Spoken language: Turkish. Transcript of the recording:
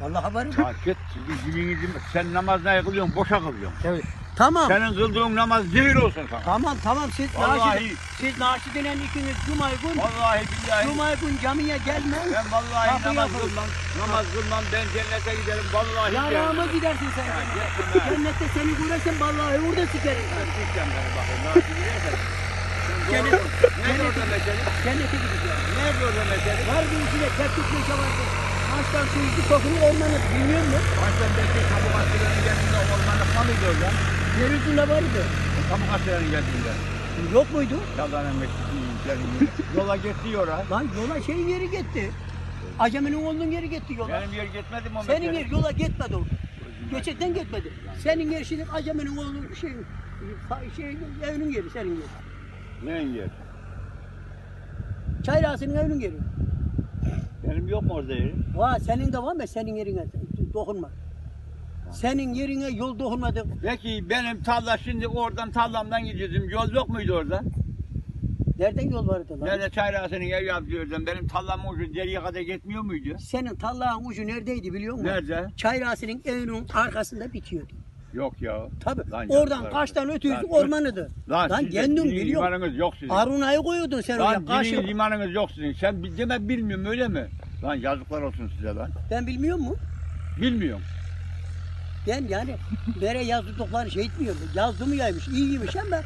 Vallahi. Ya git izini sen namazda kılıyorsun boşa kılıyorsun. Evet. Tamam. Senin kıldığın namaz zehir olsun sana. Tamam tamam siz Vallahi- Naşid, siz Naşid denen ikiniz Cuma gün Vallahi billahi. Cuma gün camiye gelmeyin. Ben vallahi Kapıyı namaz yapın. kılmam. Namaz kılmam ben cennete giderim vallahi. Yarağıma gidersin sen. gitme. Cennette seni görürsem vallahi orada sikerim. Gideceğim ben bakayım. Nasıl gidersen. Cennet- Ne orada mesele? Cennete gideceğim. Ne orada mesele? Var bir içine teknik meşe vardı. Ağaçtan suyucu kokunu ormanı bilmiyor musun? Belki kabuk asırlarının geldiğinde ormanlıkta mıydı orada? Yeryüzünde vardı. Kabuk asırlarının geldiğinde. Yok muydu? Çaldanın meşgulü Yola gitti yora. Lan yola şeyin yeri gitti. Aceminin oğlunun yeri gitti yola. Benim yer gitmedi mi Senin yer yola gitmedi o. Geçekten gitmedi. Senin yer şimdi Aceminin oğlunun şey, şey, evinin yeri senin yeri. Neyin yer? Çayrasının evinin yeri. Benim yok mu orada yerim? Va senin de var mı senin yerine dokunma. Senin yerine yol dokunmadı. Peki benim tarla şimdi oradan tarlamdan gidiyordum. Yol yok muydu orada? Nereden yol vardı lan? Nerede çayrasının ev yapıyordum. Benim tarlamın ucu deriye kadar gitmiyor muydu? Senin tarlağın ucu neredeydi biliyor musun? Nerede? Çayrasının evinin arkasında bitiyordu. Yok ya. Tabii. Lan Oradan yazıklar kaçtan ötüyordu Lan, ormanıdı. Lan, Lan sizin kendin imanınız yok sizin. Arunay'ı koyuyordun sen Lan oraya. Karşı... dinin imanınız yok sizin. Sen bi- deme bilmiyorum öyle mi? Lan yazıklar olsun size lan. Ben bilmiyor mu? Bilmiyorum. Ben yani nereye yazdıklarını şey etmiyorum. Yazdı mı yaymış, iyiymiş ama